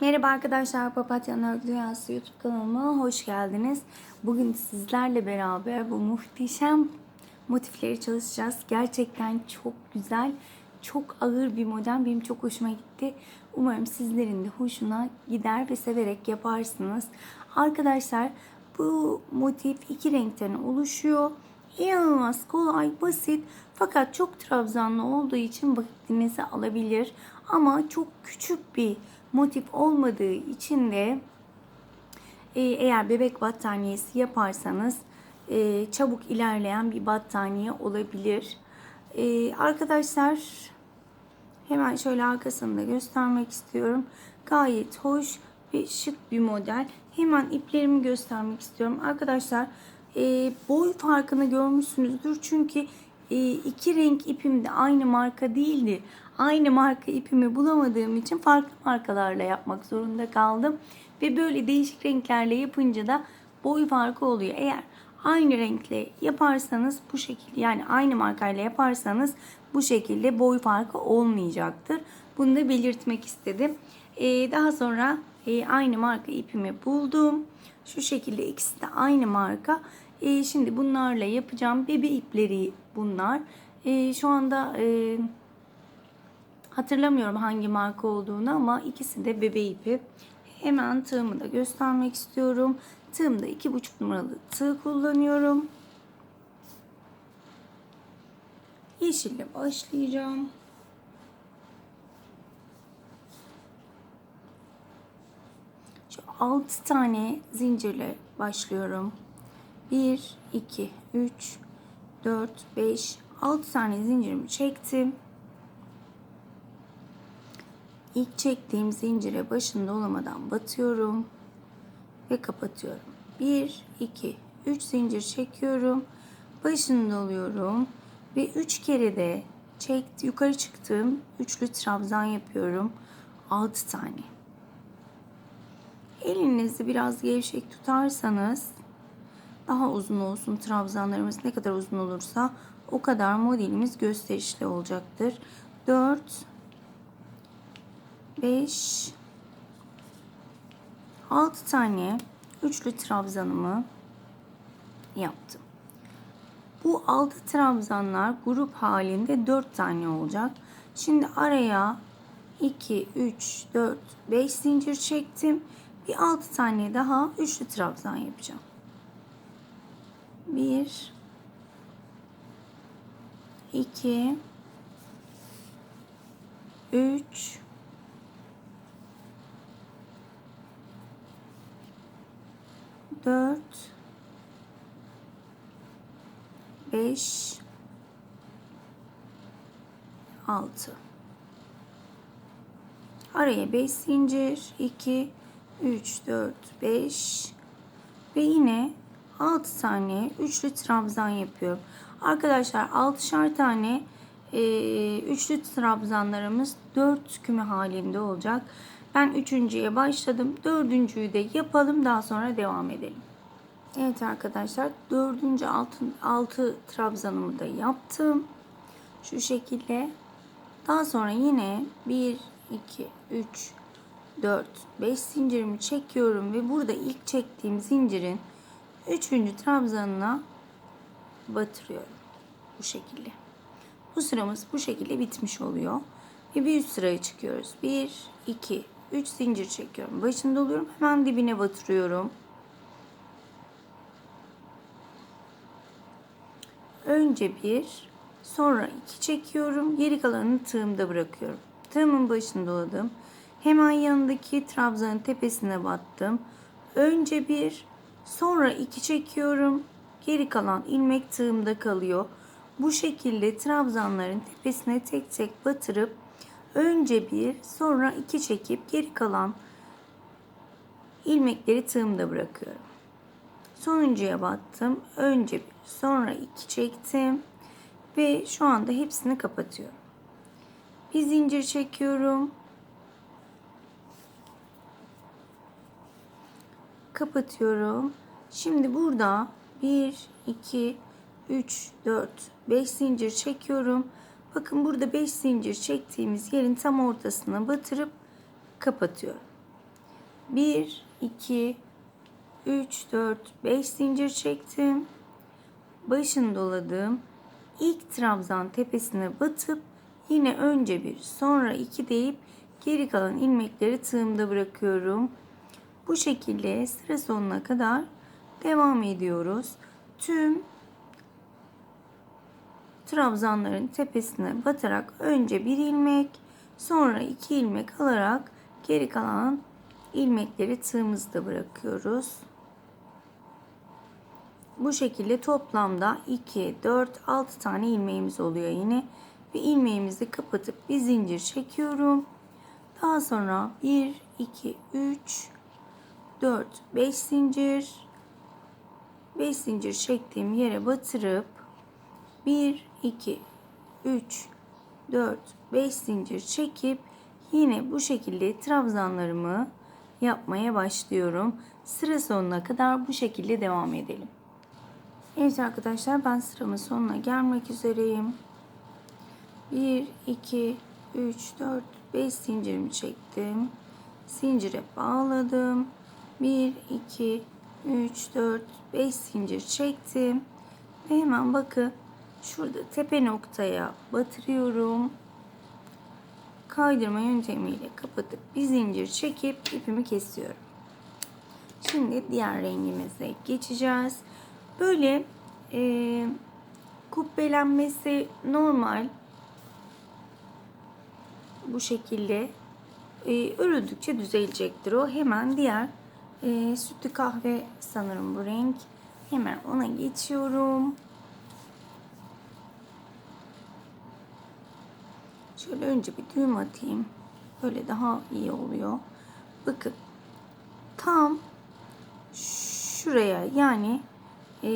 Merhaba arkadaşlar, Papatyanın Örgü Dünyası YouTube kanalıma hoş geldiniz. Bugün sizlerle beraber bu muhteşem motifleri çalışacağız. Gerçekten çok güzel, çok ağır bir model. Benim çok hoşuma gitti. Umarım sizlerin de hoşuna gider ve severek yaparsınız. Arkadaşlar bu motif iki renkten oluşuyor. İnanılmaz kolay, basit fakat çok trabzanlı olduğu için vaktinizi alabilir. Ama çok küçük bir motif olmadığı için de e, eğer bebek battaniyesi yaparsanız e, çabuk ilerleyen bir battaniye olabilir. E, arkadaşlar hemen şöyle arkasını da göstermek istiyorum. Gayet hoş ve şık bir model. Hemen iplerimi göstermek istiyorum. Arkadaşlar boy farkını görmüşsünüzdür. Çünkü e, iki renk ipim de aynı marka değildi. Aynı marka ipimi bulamadığım için farklı markalarla yapmak zorunda kaldım. Ve böyle değişik renklerle yapınca da boy farkı oluyor. Eğer aynı renkle yaparsanız bu şekilde yani aynı markayla yaparsanız bu şekilde boy farkı olmayacaktır. Bunu da belirtmek istedim. Ee, daha sonra e, aynı marka ipimi buldum. Şu şekilde ikisi de aynı marka. E, şimdi bunlarla yapacağım. Bebe ipleri bunlar. E, şu anda e, hatırlamıyorum hangi marka olduğunu ama ikisi de bebe ipi. Hemen tığımı da göstermek istiyorum. Tığımda iki buçuk numaralı tığ kullanıyorum. Yeşille başlayacağım. Şu 6 tane zincirle başlıyorum. 1, 2, 3, 4, 5, 6 tane zincirimi çektim. İlk çektiğim zincire başında olamadan batıyorum ve kapatıyorum. 1, 2, 3 zincir çekiyorum. Başında oluyorum ve 3 kere de çek, yukarı çıktığım üçlü trabzan yapıyorum. 6 tane. Elinizi biraz gevşek tutarsanız daha uzun olsun trabzanlarımız ne kadar uzun olursa o kadar modelimiz gösterişli olacaktır. 4 5 6 tane üçlü trabzanımı yaptım. Bu 6 trabzanlar grup halinde 4 tane olacak. Şimdi araya 2 3 4 5 zincir çektim. Bir 6 tane daha üçlü trabzan yapacağım. 1 2 3 4 5 6 Araya 5 zincir. 2 3 4 5 ve yine 6 tane üçlü trabzan yapıyorum. Arkadaşlar 6'şar tane e, üçlü trabzanlarımız 4 küme halinde olacak. Ben üçüncüye başladım. Dördüncüyü de yapalım. Daha sonra devam edelim. Evet arkadaşlar dördüncü altın, altı trabzanımı da yaptım. Şu şekilde. Daha sonra yine 1, 2, 3, 4, 5 zincirimi çekiyorum ve burada ilk çektiğim zincirin üçüncü trabzanına batırıyorum. Bu şekilde. Bu sıramız bu şekilde bitmiş oluyor. Ve bir üst sıraya çıkıyoruz. 1, 2, 3 zincir çekiyorum. Başında oluyorum. Hemen dibine batırıyorum. Önce bir, sonra iki çekiyorum. Geri kalanını tığımda bırakıyorum. Tığımın başında doladım. Hemen yanındaki trabzanın tepesine battım. Önce bir, sonra iki çekiyorum. Geri kalan ilmek tığımda kalıyor. Bu şekilde trabzanların tepesine tek tek batırıp önce bir, sonra iki çekip geri kalan ilmekleri tığımda bırakıyorum. Sonuncuya battım. Önce bir, sonra iki çektim ve şu anda hepsini kapatıyorum. Bir zincir çekiyorum. Kapatıyorum. Şimdi burada 1 2 3 4 5 zincir çekiyorum. Bakın burada 5 zincir çektiğimiz yerin tam ortasına batırıp kapatıyorum. 1 2 3 4 5 zincir çektim. Başını doladım. İlk trabzan tepesine batıp yine önce bir sonra iki deyip geri kalan ilmekleri tığımda bırakıyorum. Bu şekilde sıra sonuna kadar devam ediyoruz. Tüm trabzanların tepesine batarak önce bir ilmek sonra iki ilmek alarak geri kalan ilmekleri tığımızda bırakıyoruz. Bu şekilde toplamda 2, 4, 6 tane ilmeğimiz oluyor yine. Ve ilmeğimizi kapatıp bir zincir çekiyorum. Daha sonra 1, 2, 3, 4, 5 zincir. 5 zincir çektiğim yere batırıp 1, 2, 3, 4, 5 zincir çekip yine bu şekilde trabzanlarımı yapmaya başlıyorum. Sıra sonuna kadar bu şekilde devam edelim. Evet arkadaşlar ben sıramın sonuna gelmek üzereyim. 1, 2, 3, 4, 5 zincirimi çektim. Zincire bağladım. 1, 2, 3, 4, 5 zincir çektim. Ve hemen bakın şurada tepe noktaya batırıyorum. Kaydırma yöntemiyle kapatıp bir zincir çekip ipimi kesiyorum. Şimdi diğer rengimize geçeceğiz. Böyle e, kubbelenmesi normal. Bu şekilde e, örüldükçe düzelecektir o. Hemen diğer e, sütlü kahve sanırım bu renk. Hemen ona geçiyorum. Şöyle önce bir düğüm atayım. Böyle daha iyi oluyor. Bakın tam şuraya yani e,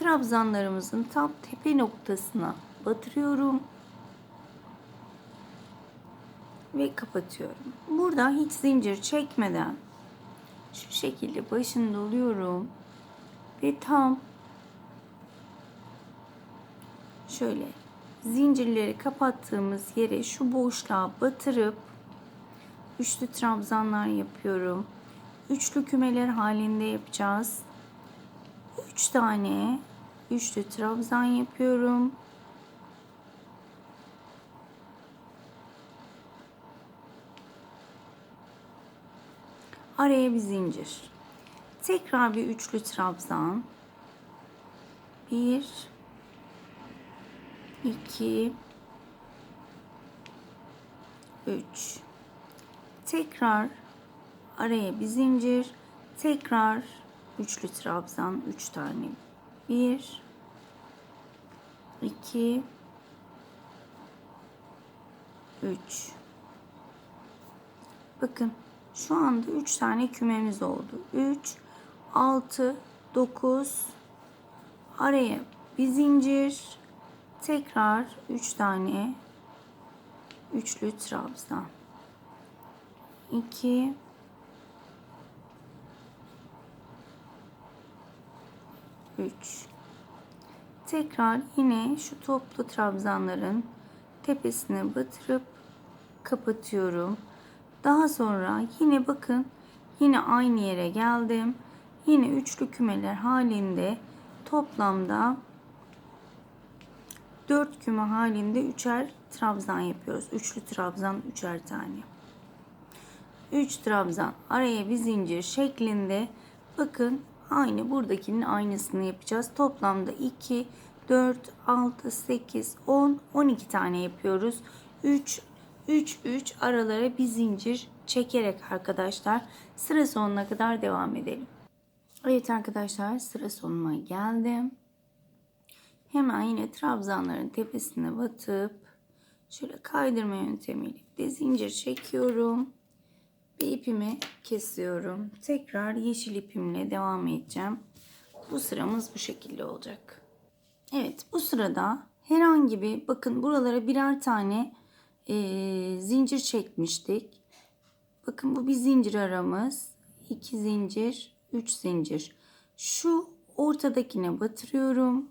trabzanlarımızın tam tepe noktasına batırıyorum ve kapatıyorum. Burada hiç zincir çekmeden şu şekilde başını doluyorum ve tam şöyle zincirleri kapattığımız yere şu boşluğa batırıp üçlü trabzanlar yapıyorum. Üçlü kümeler halinde yapacağız. Üç tane üçlü trabzan yapıyorum. Araya bir zincir. Tekrar bir üçlü trabzan. Bir, iki, üç. Tekrar araya bir zincir. Tekrar üçlü trabzan. Üç tane. Bir, iki, üç. Bakın şu anda üç tane kümemiz oldu. Üç, altı, dokuz. Araya bir zincir. Tekrar 3 tane üçlü trabzan. 2 3 tekrar yine şu toplu trabzanların tepesine batırıp kapatıyorum daha sonra yine bakın yine aynı yere geldim yine üçlü kümeler halinde toplamda 4 küme halinde üçer trabzan yapıyoruz. Üçlü trabzan üçer tane. 3 trabzan araya bir zincir şeklinde bakın aynı buradakinin aynısını yapacağız. Toplamda 2, 4, 6, 8, 10, 12 tane yapıyoruz. 3, 3, 3 aralara bir zincir çekerek arkadaşlar sıra sonuna kadar devam edelim. Evet arkadaşlar sıra sonuna geldim. Hemen yine trabzanların tepesine batıp şöyle kaydırma yöntemiyle de zincir çekiyorum. Ve ipimi kesiyorum. Tekrar yeşil ipimle devam edeceğim. Bu sıramız bu şekilde olacak. Evet bu sırada herhangi bir bakın buralara birer tane e, zincir çekmiştik. Bakın bu bir zincir aramız. 2 zincir, 3 zincir. Şu ortadakine batırıyorum.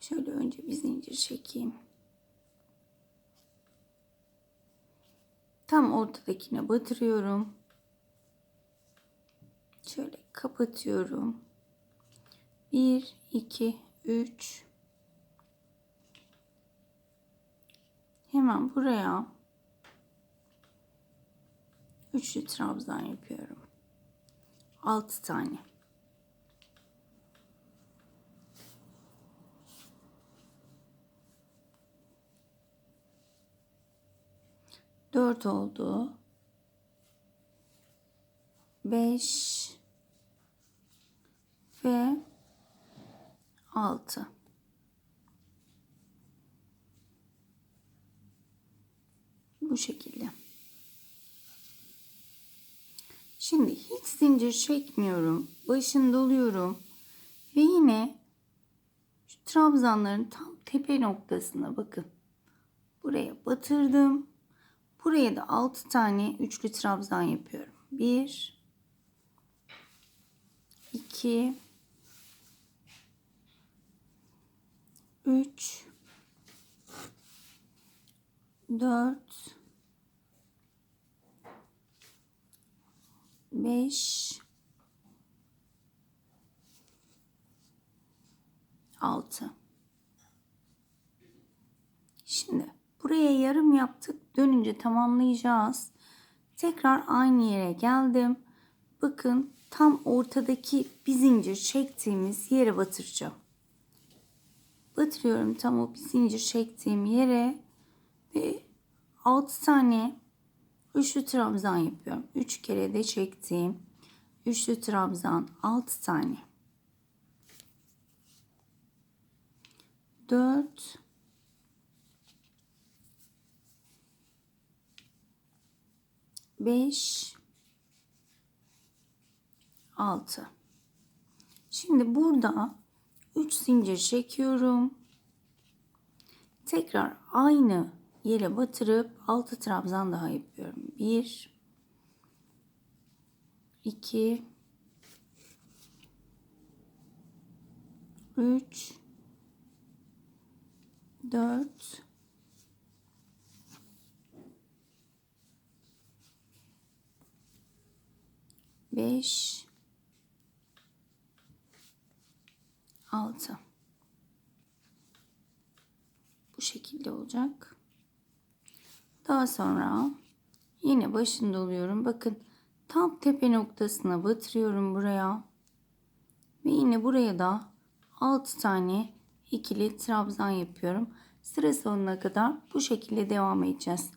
Şöyle önce bir zincir çekeyim. Tam ortadakine batırıyorum. Şöyle kapatıyorum. 1 2 3 Hemen buraya üçlü trabzan yapıyorum. 6 tane. Dört oldu. Beş ve altı. Bu şekilde. Şimdi hiç zincir çekmiyorum. Başını doluyorum. Ve yine şu trabzanların tam tepe noktasına bakın. Buraya batırdım. Buraya da 6 tane üçlü trabzan yapıyorum. 1 2 3 4 5 6 Şimdi buraya yarım yaptık. Dönünce tamamlayacağız. Tekrar aynı yere geldim. Bakın tam ortadaki bir zincir çektiğimiz yere batıracağım. Batırıyorum tam o bir zincir çektiğim yere ve 6 tane üçlü trabzan yapıyorum. 3 kere de çektiğim üçlü trabzan 6 tane. 4 5 6 Şimdi burada 3 zincir çekiyorum. Tekrar aynı yere batırıp 6 trabzan daha yapıyorum. 1 2 3 4 5 6 bu şekilde olacak. Daha sonra yine başını doluyorum. Bakın tam tepe noktasına batırıyorum buraya. Ve yine buraya da 6 tane ikili trabzan yapıyorum. Sıra sonuna kadar bu şekilde devam edeceğiz.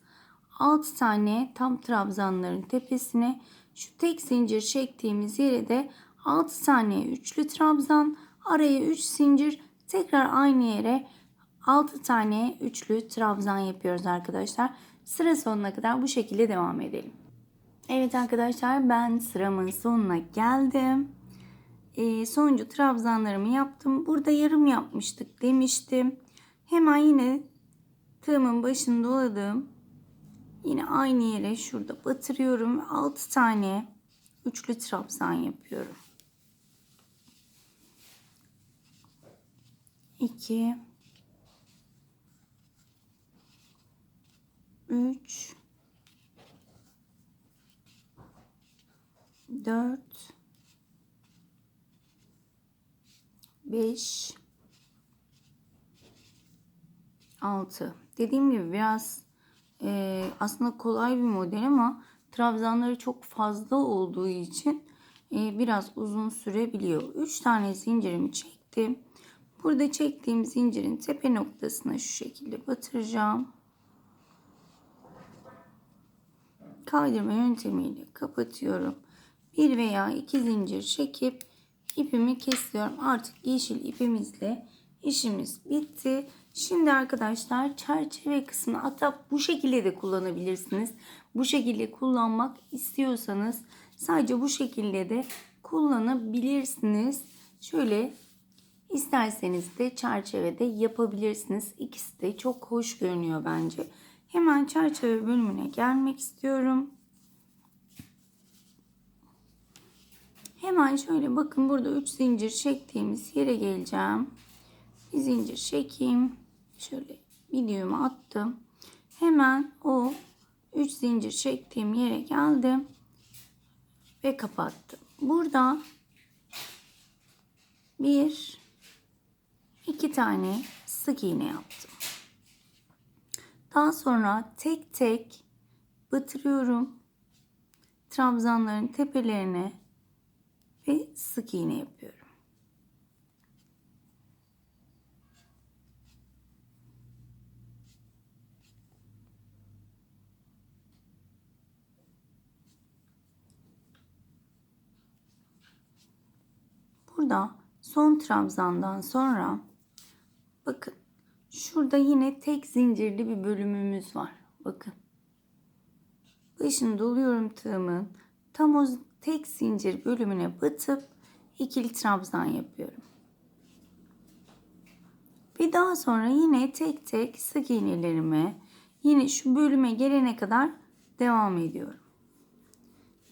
6 tane tam trabzanların tepesine şu tek zincir çektiğimiz yere de 6 tane üçlü trabzan araya 3 zincir tekrar aynı yere 6 tane üçlü trabzan yapıyoruz arkadaşlar. Sıra sonuna kadar bu şekilde devam edelim. Evet arkadaşlar ben sıramın sonuna geldim. Ee, sonuncu trabzanlarımı yaptım. Burada yarım yapmıştık demiştim. Hemen yine tığımın başını doladım. Yine aynı yere şurada batırıyorum ve 6 tane üçlü trabzan yapıyorum. 2 3 4 5 6 dediğim gibi biraz e, aslında kolay bir model ama trabzanları çok fazla olduğu için e, biraz uzun sürebiliyor. 3 tane zincirimi çektim. Burada çektiğim zincirin tepe noktasına şu şekilde batıracağım. Kaydırma yöntemiyle kapatıyorum. Bir veya iki zincir çekip ipimi kesiyorum. Artık yeşil ipimizle işimiz bitti. Şimdi arkadaşlar çerçeve kısmını hatta bu şekilde de kullanabilirsiniz. Bu şekilde kullanmak istiyorsanız sadece bu şekilde de kullanabilirsiniz. Şöyle isterseniz de çerçevede yapabilirsiniz. İkisi de çok hoş görünüyor bence. Hemen çerçeve bölümüne gelmek istiyorum. Hemen şöyle bakın burada 3 zincir çektiğimiz yere geleceğim. Bir zincir çekeyim. Şöyle videomu attım. Hemen o 3 zincir çektiğim yere geldim. Ve kapattım. burada bir iki tane sık iğne yaptım. Daha sonra tek tek batırıyorum. Trabzanların tepelerine ve sık iğne yapıyorum. Burada son trabzandan sonra bakın şurada yine tek zincirli bir bölümümüz var. Bakın. Başını doluyorum tığımın. Tam o tek zincir bölümüne batıp ikili trabzan yapıyorum. Ve daha sonra yine tek tek sık iğnelerime yine şu bölüme gelene kadar devam ediyorum.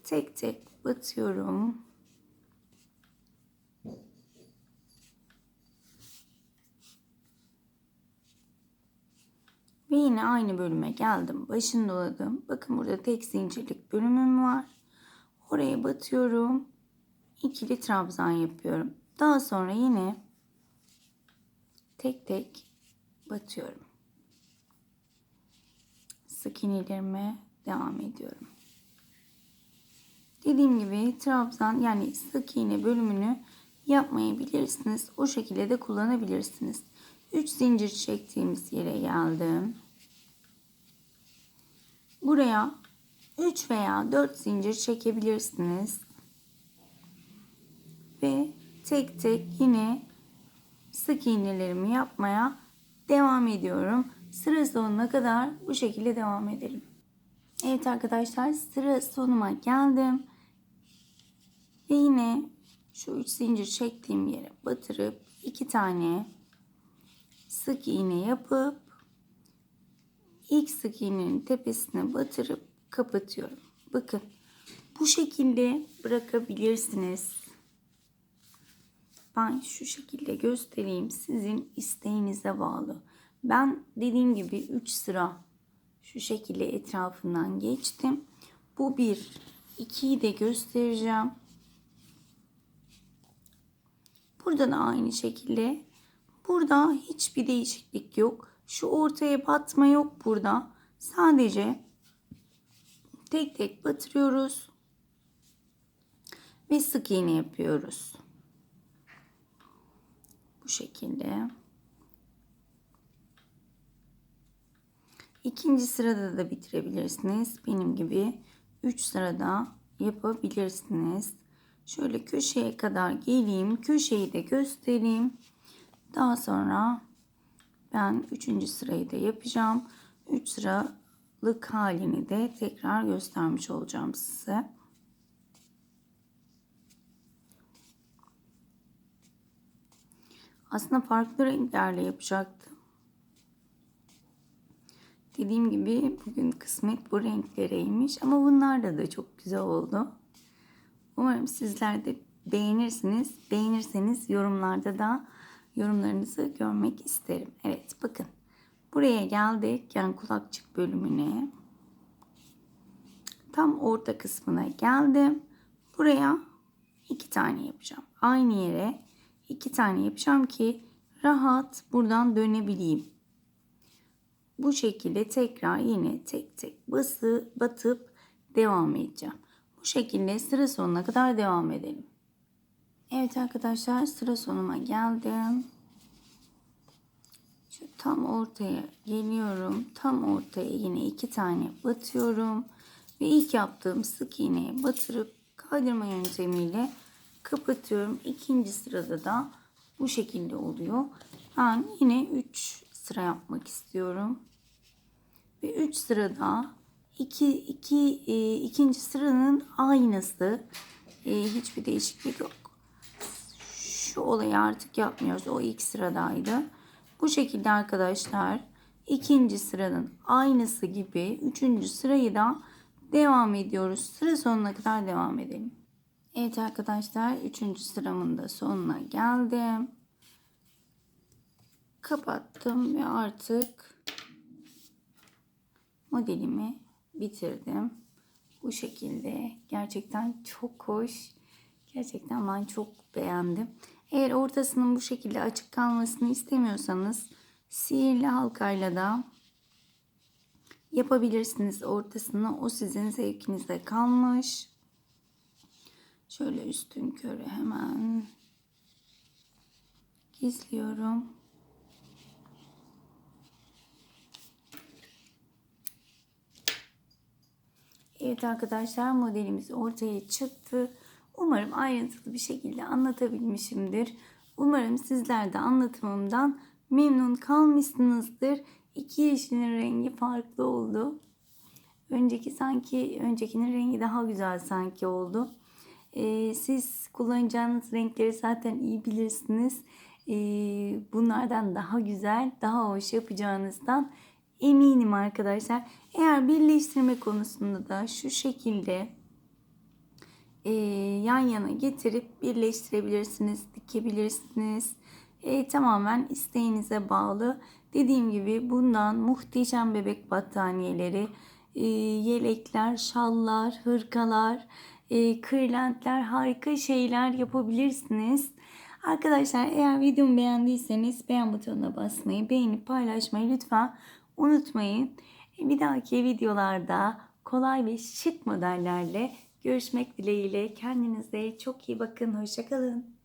Tek tek batıyorum. Ve yine aynı bölüme geldim. Başını doladım. Bakın burada tek zincirlik bölümüm var. Oraya batıyorum. İkili trabzan yapıyorum. Daha sonra yine tek tek batıyorum. Sık iğnelerime devam ediyorum. Dediğim gibi trabzan yani sık iğne bölümünü yapmayabilirsiniz. O şekilde de kullanabilirsiniz. 3 zincir çektiğimiz yere geldim. Buraya 3 veya 4 zincir çekebilirsiniz. Ve tek tek yine sık iğnelerimi yapmaya devam ediyorum. Sıra sonuna kadar bu şekilde devam edelim. Evet arkadaşlar sıra sonuma geldim. Ve yine şu 3 zincir çektiğim yere batırıp 2 tane sık iğne yapıp ilk sık iğnenin tepesine batırıp kapatıyorum. Bakın bu şekilde bırakabilirsiniz. Ben şu şekilde göstereyim. Sizin isteğinize bağlı. Ben dediğim gibi 3 sıra şu şekilde etrafından geçtim. Bu bir. ikiyi de göstereceğim. Burada da aynı şekilde Burada hiçbir değişiklik yok. Şu ortaya batma yok burada. Sadece tek tek batırıyoruz. Ve sık iğne yapıyoruz. Bu şekilde. İkinci sırada da bitirebilirsiniz. Benim gibi 3 sırada yapabilirsiniz. Şöyle köşeye kadar geleyim. Köşeyi de göstereyim. Daha sonra ben üçüncü sırayı da yapacağım. 3 sıralık halini de tekrar göstermiş olacağım size. Aslında farklı renklerle yapacaktım. Dediğim gibi bugün kısmet bu renklereymiş ama bunlar da çok güzel oldu. Umarım sizler de beğenirsiniz. Beğenirseniz yorumlarda da yorumlarınızı görmek isterim. Evet bakın buraya geldik yani kulakçık bölümüne. Tam orta kısmına geldim. Buraya iki tane yapacağım. Aynı yere iki tane yapacağım ki rahat buradan dönebileyim. Bu şekilde tekrar yine tek tek bası batıp devam edeceğim. Bu şekilde sıra sonuna kadar devam edelim. Evet arkadaşlar sıra sonuma geldim. Şu tam ortaya geliyorum. Tam ortaya yine iki tane batıyorum. Ve ilk yaptığım sık iğneye batırıp kaydırma yöntemiyle kapatıyorum. İkinci sırada da bu şekilde oluyor. Ben yine 3 sıra yapmak istiyorum. Ve 3 sırada 2 2 e, ikinci sıranın aynısı. E, hiçbir değişiklik yok şu olayı artık yapmıyoruz. O ilk sıradaydı. Bu şekilde arkadaşlar ikinci sıranın aynısı gibi üçüncü sırayı da devam ediyoruz. Sıra sonuna kadar devam edelim. Evet arkadaşlar üçüncü sıramın da sonuna geldim. Kapattım ve artık modelimi bitirdim. Bu şekilde gerçekten çok hoş Gerçekten ben çok beğendim. Eğer ortasının bu şekilde açık kalmasını istemiyorsanız sihirli halkayla da yapabilirsiniz ortasını. O sizin zevkinize kalmış. Şöyle üstün körü hemen gizliyorum. Evet arkadaşlar modelimiz ortaya çıktı. Umarım ayrıntılı bir şekilde anlatabilmişimdir. Umarım sizler de anlatımımdan memnun kalmışsınızdır. İki yeşilin rengi farklı oldu. Önceki sanki öncekinin rengi daha güzel sanki oldu. Ee, siz kullanacağınız renkleri zaten iyi bilirsiniz. Ee, bunlardan daha güzel, daha hoş yapacağınızdan eminim arkadaşlar. Eğer birleştirme konusunda da şu şekilde e, yan yana getirip birleştirebilirsiniz, dikebilirsiniz. E, tamamen isteğinize bağlı. Dediğim gibi bundan muhteşem bebek battaniyeleri, e, yelekler, şallar, hırkalar, e, kırlentler harika şeyler yapabilirsiniz. Arkadaşlar eğer videomu beğendiyseniz beğen butonuna basmayı, beğenip paylaşmayı lütfen unutmayın. Bir dahaki videolarda kolay ve şık modellerle görüşmek dileğiyle. Kendinize çok iyi bakın. Hoşçakalın.